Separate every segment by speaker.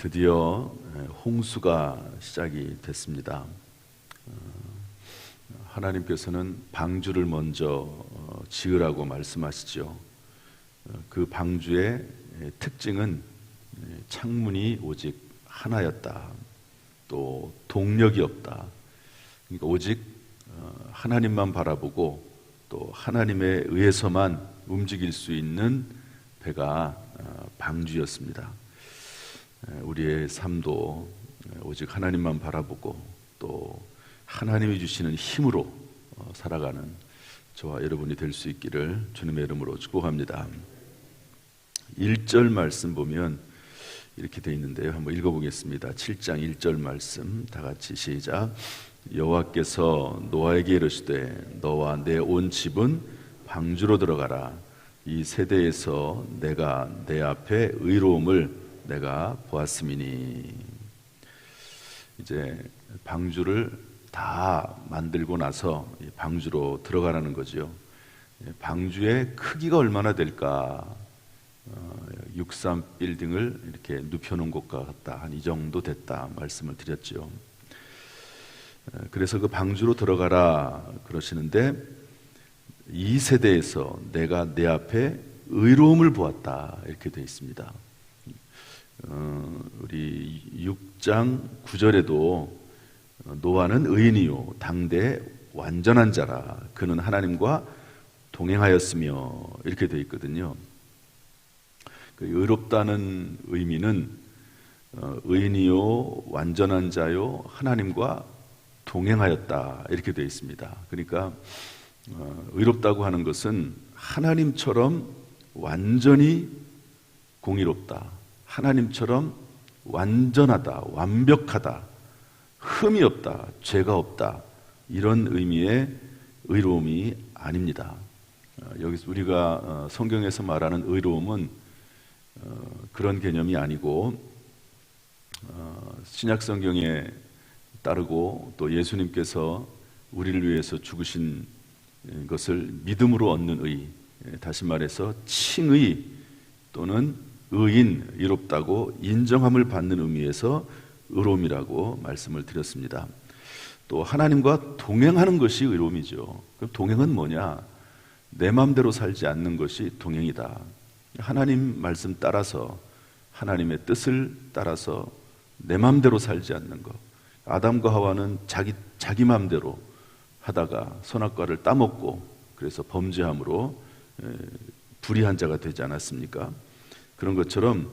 Speaker 1: 드디어 홍수가 시작이 됐습니다. 어, 하나님께서는 방주를 먼저 어, 지으라고 말씀하시죠. 어, 그 방주의 특징은 창문이 오직 하나였다. 또 동력이 없다. 그러니까 오직 하나님만 바라보고 또 하나님에 의해서만 움직일 수 있는 배가 방주였습니다. 우리의 삶도 오직 하나님만 바라보고 또 하나님이 주시는 힘으로 어, 살아가는 저와 여러분이 될 수 있기를 주님의 이름으로 축복합니다. 1절 말씀 보면 이렇게 되어 있는데요. 한번 읽어보겠습니다. 7장 1절 말씀 다 같이 시작. 여호와께서 노아에게 이르시되 너와 내 온 집은 방주로 들어가라. 이 세대에서 내가 내 앞에 의로움을 내가 보았음이니 이제 방주를 다 만들고 나서 방주로 들어가라는 거죠. 방주의 크기가 얼마나 될까? 63 어, 빌딩을 이렇게 눕혀놓은 것과 같다. 한 이 정도 됐다. 말씀을 드렸죠. 어, 그래서 그 방주로 들어가라 그러시는데 이 세대에서 내가 내 앞에 의로움을 보았다. 이렇게 되어 있습니다. 어, 우리 6장 9절에도 노아는 의인이요 당대 완전한 자라 그는 하나님과 동행하였으며 이렇게 되어 있거든요. 그 의롭다는 의미는 어, 의인이요 완전한 자요 하나님과 동행하였다 이렇게 되어 있습니다. 그러니까 어, 의롭다고 하는 것은 하나님처럼 완전히 공의롭다. 하나님처럼 완전하다, 완벽하다, 흠이 없다, 죄가 없다 이런 의미의 의로움이 아닙니다. 어, 여기서 우리가 어, 성경에서 말하는 의로움은 어, 그런 개념이 아니고 신약 성경에 따르고 또 예수님께서 우리를 위해서 죽으신 것을 믿음으로 얻는 의, 다시 말해서 칭의 또는 의인, 의롭다고 인정함을 받는 의미에서 의로움이라고 말씀을 드렸습니다. 또 하나님과 동행하는 것이 의로움이죠. 그럼 동행은 뭐냐? 내 마음대로 살지 않는 것이 동행이다. 하나님 말씀 따라서 하나님의 뜻을 따라서 내 마음대로 살지 않는 것. 아담과 하와는 자기 자기 마음대로 하다가 선악과를 따먹고 그래서 범죄함으로 불의한 자가 되지 않았습니까? 그런 것처럼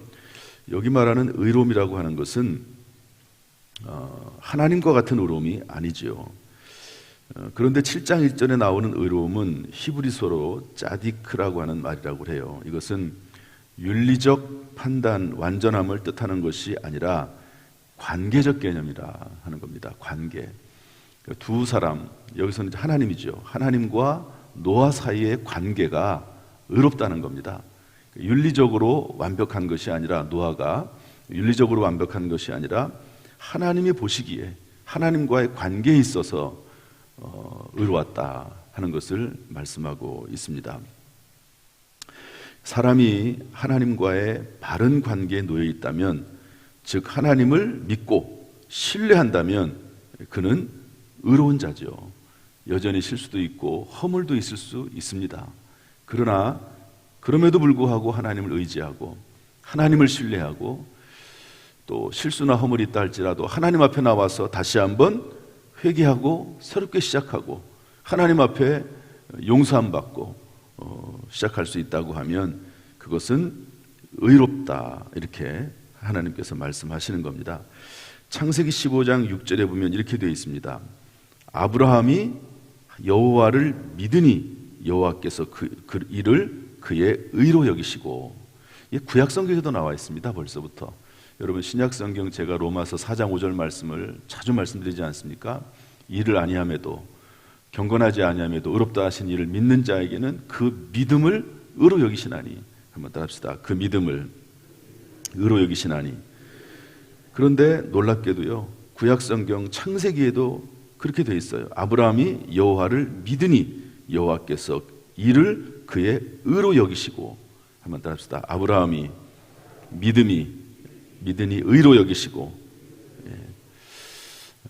Speaker 1: 여기 말하는 의로움이라고 하는 것은 어, 하나님과 같은 의로움이 아니지요. 어, 그런데 7장 1절에 나오는 의로움은 히브리서로 짜디크라고 하는 말이라고 해요. 이것은 윤리적 판단, 완전함을 뜻하는 것이 아니라 관계적 개념이라 하는 겁니다. 관계. 두 사람, 여기서는 하나님이죠. 하나님과 노아 사이의 관계가 의롭다는 겁니다. 윤리적으로 완벽한 것이 아니라 노아가 윤리적으로 완벽한 것이 아니라 하나님이 보시기에 하나님과의 관계에 있어서 어, 의로웠다 하는 것을 말씀하고 있습니다. 사람이 하나님과의 바른 관계에 놓여 있다면, 즉 하나님을 믿고 신뢰한다면 그는 의로운 자죠. 여전히 실수도 있고 허물도 있을 수 있습니다. 그러나 그럼에도 불구하고 하나님을 의지하고 하나님을 신뢰하고 또 실수나 허물이 있다 할지라도 하나님 앞에 나와서 다시 한번 회개하고 새롭게 시작하고 하나님 앞에 용서함 받고 어, 시작할 수 있다고 하면 그것은 의롭다 이렇게 하나님께서 말씀하시는 겁니다. 창세기 15장 6절에 보면 이렇게 되어 있습니다. 아브라함이 여호와를 믿으니 여호와께서 그, 그 일을 그의 의로 여기시고 구약 성경에도 나와 있습니다. 벌써부터. 여러분 신약 성경 제가 로마서 4장 5절 말씀을 자주 말씀드리지 않습니까? 일을 아니함에도 경건하지 아니함에도 의롭다 하신 이를 믿는 자에게는 그 믿음을 의로 여기시나니 한번 따라합시다. 그 믿음을 의로 여기시나니 그런데 놀랍게도요. 구약 성경 창세기에도 그렇게 돼 있어요. 아브라함이 여호와를 믿으니 여호와께서 이를 그의 의로 여기시고 한번 따라합시다. 아브라함이 믿음이 믿으니 의로 여기시고 예.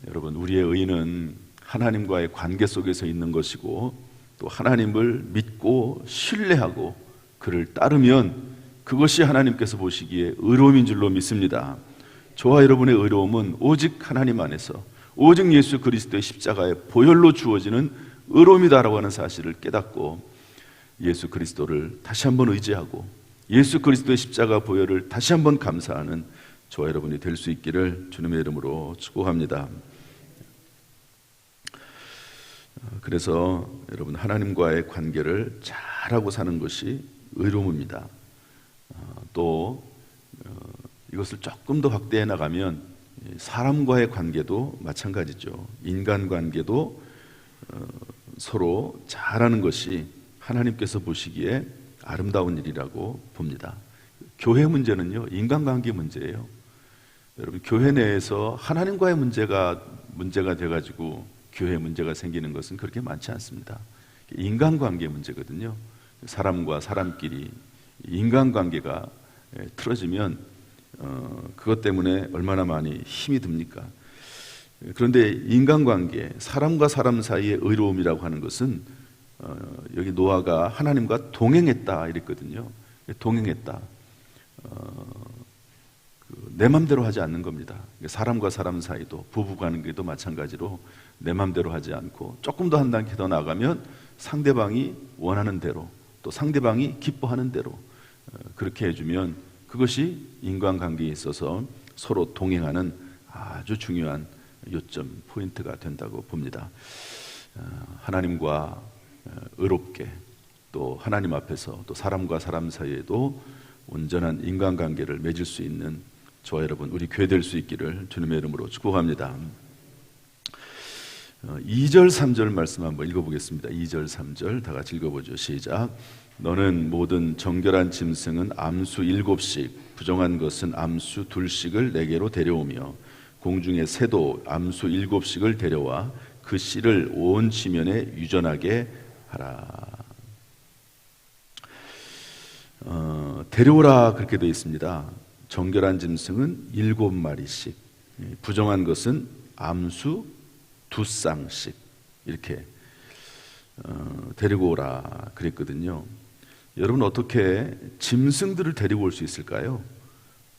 Speaker 1: 여러분 우리의 의는 하나님과의 관계 속에서 있는 것이고 또 하나님을 믿고 신뢰하고 그를 따르면 그것이 하나님께서 보시기에 의로움인 줄로 믿습니다. 저와 여러분의 의로움은 오직 하나님 안에서 오직 예수 그리스도의 십자가의 보혈로 주어지는 의로움이다라고 하는 사실을 깨닫고 예수 그리스도를 다시 한번 의지하고 예수 그리스도의 십자가 보혈을 다시 한번 감사하는 저와 여러분이 될 수 있기를 주님의 이름으로 축복합니다. 그래서 여러분 하나님과의 관계를 잘하고 사는 것이 의로움입니다. 어, 또 어, 이것을 조금 더 확대해 나가면 사람과의 관계도 마찬가지죠. 인간 관계도 어, 서로 잘하는 것이 하나님께서 보시기에 아름다운 일이라고 봅니다. 교회 문제는요, 인간관계 문제예요. 여러분, 교회 내에서 하나님과의 문제가 문제가 돼가지고 교회 문제가 생기는 것은 그렇게 많지 않습니다. 인간관계 문제거든요. 사람과 사람끼리 인간관계가 예, 틀어지면 어, 그것 때문에 얼마나 많이 힘이 듭니까? 그런데 인간관계, 사람과 사람 사이의 의로움이라고 하는 것은 어, 여기 노아가 하나님과 동행했다 이랬거든요. 동행했다. 어, 그 내 맘대로 하지 않는 겁니다. 사람과 사람 사이도 부부 관계도 마찬가지로 내 맘대로 하지 않고 조금 더 한 단계 더 나가면 상대방이 원하는 대로 또 상대방이 기뻐하는 대로 어, 그렇게 해주면 그것이 인간관계에 있어서 서로 동행하는 아주 중요한 요점 포인트가 된다고 봅니다. 하나님과 의롭게 또 하나님 앞에서 또 사람과 사람 사이에도 온전한 인간관계를 맺을 수 있는 저와 여러분 우리 교회 될 수 있기를 주님의 이름으로 축복합니다. 2절 3절 말씀 한번 읽어보겠습니다. 2절 3절 다 같이 읽어보죠. 시작. 너는 모든 정결한 짐승은 암수 일곱씩 부정한 것은 암수 둘씩을 내게로 데려오며 공중의 새도 암수 일곱씩을 데려와 그 씨를 온 지면에 유전하게 하라. 어, 데려오라 그렇게 되어 있습니다. 정결한 짐승은 일곱 마리씩, 예, 부정한 것은 암수 두 쌍씩 이렇게 어, 데리고 오라 그랬거든요. 여러분 어떻게 짐승들을 데리고 올 수 있을까요?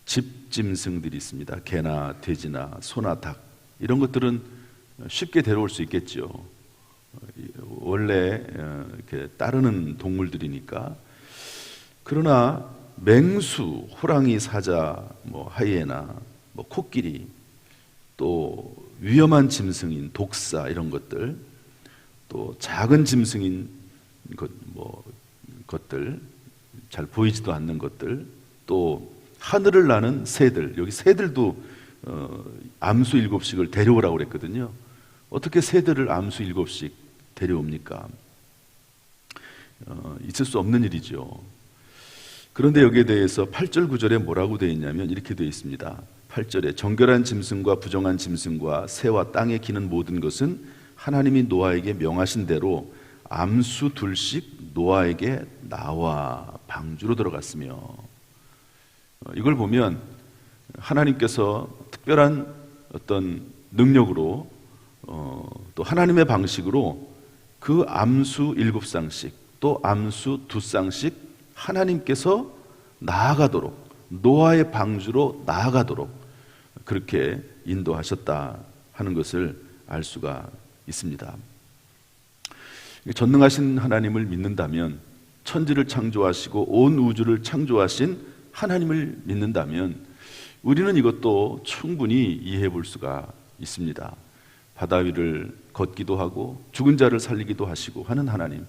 Speaker 1: 집 짐승들이 있습니다. 개나 돼지나 소나 닭 이런 것들은 쉽게 데려올 수 있겠죠. 원래 어, 이렇게 따르는 동물들이니까 그러나 맹수, 호랑이, 사자, 뭐 하이에나, 뭐 코끼리, 또 위험한 짐승인 독사 이런 것들, 또 작은 짐승인 것, 뭐 것들, 잘 보이지도 않는 것들, 또 하늘을 나는 새들, 여기 새들도 어, 암수 일곱씩을 데려오라고 그랬거든요. 어떻게 새들을 암수 일곱씩 데려옵니까? 어, 있을 수 없는 일이죠. 그런데 여기에 대해서 8절 9절에 뭐라고 되어 있냐면 이렇게 되어 있습니다. 8절에 정결한 짐승과 부정한 짐승과 새와 땅에 기는 모든 것은 하나님이 노아에게 명하신 대로 암수 둘씩 노아에게 나와 방주로 들어갔으며 어, 이걸 보면 하나님께서 특별한 어떤 능력으로 어, 또 하나님의 방식으로 그 암수 일곱 쌍씩 또 암수 두 쌍씩 하나님께서 나아가도록 노아의 방주로 나아가도록 그렇게 인도하셨다 하는 것을 알 수가 있습니다. 전능하신 하나님을 믿는다면 천지를 창조하시고 온 우주를 창조하신 하나님을 믿는다면 우리는 이것도 충분히 이해해 볼 수가 있습니다. 바다 위를 걷기도 하고 죽은 자를 살리기도 하시고 하는 하나님,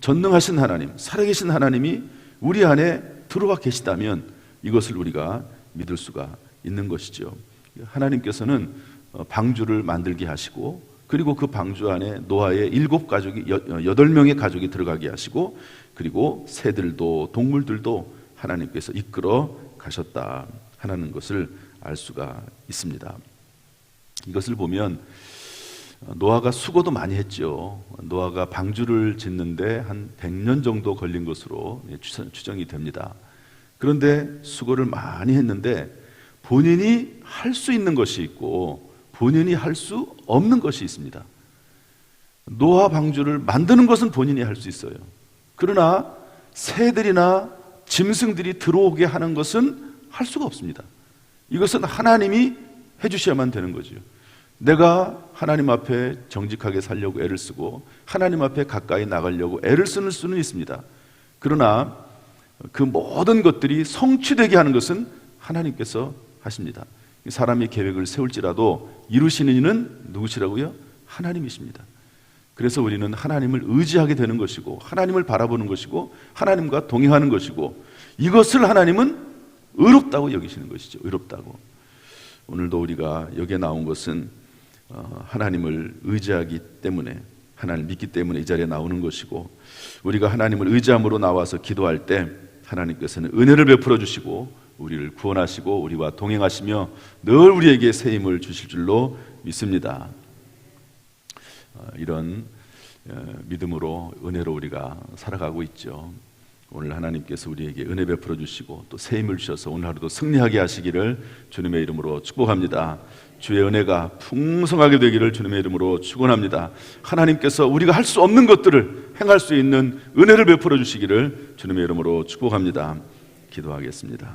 Speaker 1: 전능하신 하나님, 살아계신 하나님이 우리 안에 들어와 계시다면 이것을 우리가 믿을 수가 있는 것이죠. 하나님께서는 어, 방주를 만들게 하시고 그리고 그 방주 안에 노아의 일곱 가족이 어, 여덟 명의 가족이 들어가게 하시고 그리고 새들도 동물들도 하나님께서 이끌어 가셨다 하는 것을 알 수가 있습니다. 이것을 보면 노아가 수고도 많이 했죠. 노아가 방주를 짓는데 한 100년 정도 걸린 것으로 추정이 됩니다. 그런데 수고를 많이 했는데 본인이 할 수 있는 것이 있고 본인이 할 수 없는 것이 있습니다. 노아 방주를 만드는 것은 본인이 할 수 있어요. 그러나 새들이나 짐승들이 들어오게 하는 것은 할 수가 없습니다. 이것은 하나님이 해주셔야만 되는 거죠. 내가 하나님 앞에 정직하게 살려고 애를 쓰고 하나님 앞에 가까이 나가려고 애를 쓰는 수는 있습니다. 그러나 그 모든 것들이 성취되게 하는 것은 하나님께서 하십니다. 사람이 계획을 세울지라도 이루시는 이는 누구시라고요? 하나님이십니다. 그래서 우리는 하나님을 의지하게 되는 것이고 하나님을 바라보는 것이고 하나님과 동행하는 것이고 이것을 하나님은 의롭다고 여기시는 것이죠. 의롭다고. 오늘도 우리가 여기에 나온 것은 어, 하나님을 의지하기 때문에 하나님을 믿기 때문에 이 자리에 나오는 것이고 우리가 하나님을 의지함으로 나와서 기도할 때 하나님께서는 은혜를 베풀어 주시고 우리를 구원하시고 우리와 동행하시며 늘 우리에게 새 힘을 주실 줄로 믿습니다. 어, 이런 어, 믿음으로 은혜로 우리가 살아가고 있죠. 오늘 하나님께서 우리에게 은혜 베풀어 주시고 또 새 힘을 주셔서 오늘 하루도 승리하게 하시기를 주님의 이름으로 축복합니다. 주의 은혜가 풍성하게 되기를 주님의 이름으로 축원합니다. 하나님께서 우리가 할 수 없는 것들을 행할 수 있는 은혜를 베풀어 주시기를 주님의 이름으로 축복합니다. 기도하겠습니다.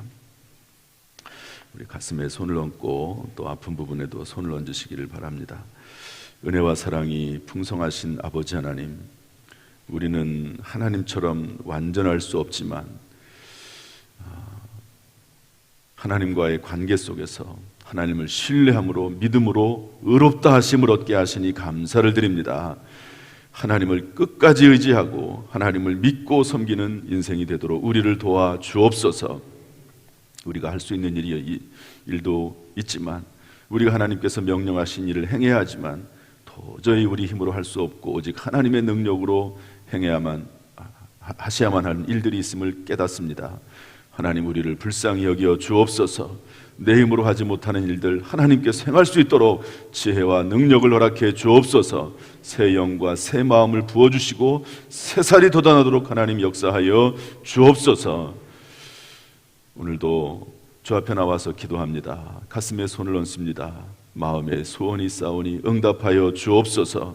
Speaker 1: 우리 가슴에 손을 얹고 또 아픈 부분에도 손을 얹으시기를 바랍니다. 은혜와 사랑이 풍성하신 아버지 하나님, 우리는 하나님처럼 완전할 수 없지만 아, 하나님과의 관계 속에서 하나님을 신뢰함으로 믿음으로 의롭다 하심을 얻게 하시니 감사를 드립니다. 하나님을 끝까지 의지하고 하나님을 믿고 섬기는 인생이 되도록 우리를 도와 주옵소서. 우리가 할 수 있는 일이 일도 있지만 우리가 하나님께서 명령하신 일을 행해야 하지만 도저히 우리 힘으로 할 수 없고 오직 하나님의 능력으로 행해야만 하셔야만 하는 일들이 있음을 깨닫습니다. 하나님 우리를 불쌍히 여겨 주옵소서. 내 힘으로 하지 못하는 일들 하나님께서 행할 수 있도록 지혜와 능력을 허락해 주옵소서. 새 영과 새 마음을 부어 주시고 새 살이 돋아나도록 하나님 역사하여 주옵소서. 오늘도 주 앞에 나와서 기도합니다. 가슴에 손을 얹습니다. 마음에 소원이 싸우니 응답하여 주옵소서.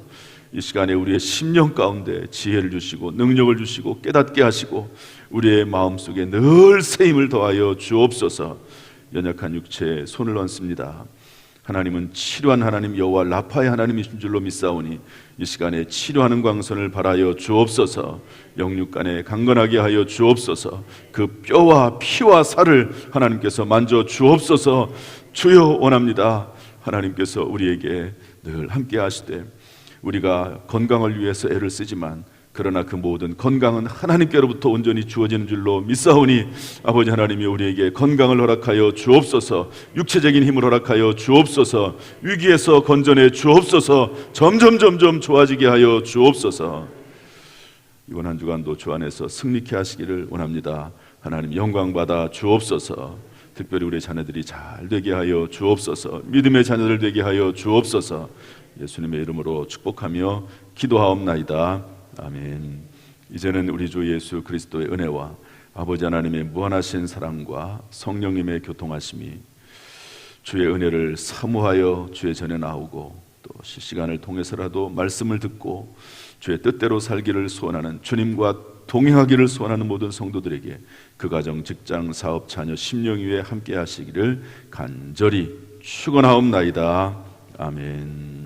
Speaker 1: 이 시간에 우리의 심령 가운데 지혜를 주시고 능력을 주시고 깨닫게 하시고 우리의 마음 속에 늘 새 힘을 더하여 주옵소서. 연약한 육체에 손을 얹습니다. 하나님은 치료한 하나님 여호와 라파의 하나님이신 줄로 믿사오니 이 시간에 치료하는 광선을 발하여 주옵소서. 영육간에 강건하게 하여 주옵소서. 그 뼈와 피와 살을 하나님께서 만져 주옵소서. 주여 원합니다. 하나님께서 우리에게 늘 함께 하시되 우리가 건강을 위해서 애를 쓰지만 그러나 그 모든 건강은 하나님께로부터 온전히 주어지는 줄로 믿사오니 아버지 하나님이 우리에게 건강을 허락하여 주옵소서 육체적인 힘을 허락하여 주옵소서 위기에서 건전해 주옵소서 점점 점점 좋아지게 하여 주옵소서. 이번 한 주간도 주 안에서 승리케 하시기를 원합니다. 하나님 영광 받아 주옵소서. 특별히 우리 자녀들이 잘 되게 하여 주옵소서. 믿음의 자녀들 되게 하여 주옵소서. 예수님의 이름으로 축복하며 기도하옵나이다. 아멘. 이제는 우리 주 예수 그리스도의 은혜와 아버지 하나님의 무한하신 사랑과 성령님의 교통하심이 주의 은혜를 사모하여 주의 전에 나오고 또 실시간을 통해서라도 말씀을 듣고 주의 뜻대로 살기를 소원하는 주님과 동행하기를 소원하는 모든 성도들에게 그 가정, 직장, 사업, 자녀, 심령 위에 함께 하시기를 간절히 축원하옵나이다. 아멘.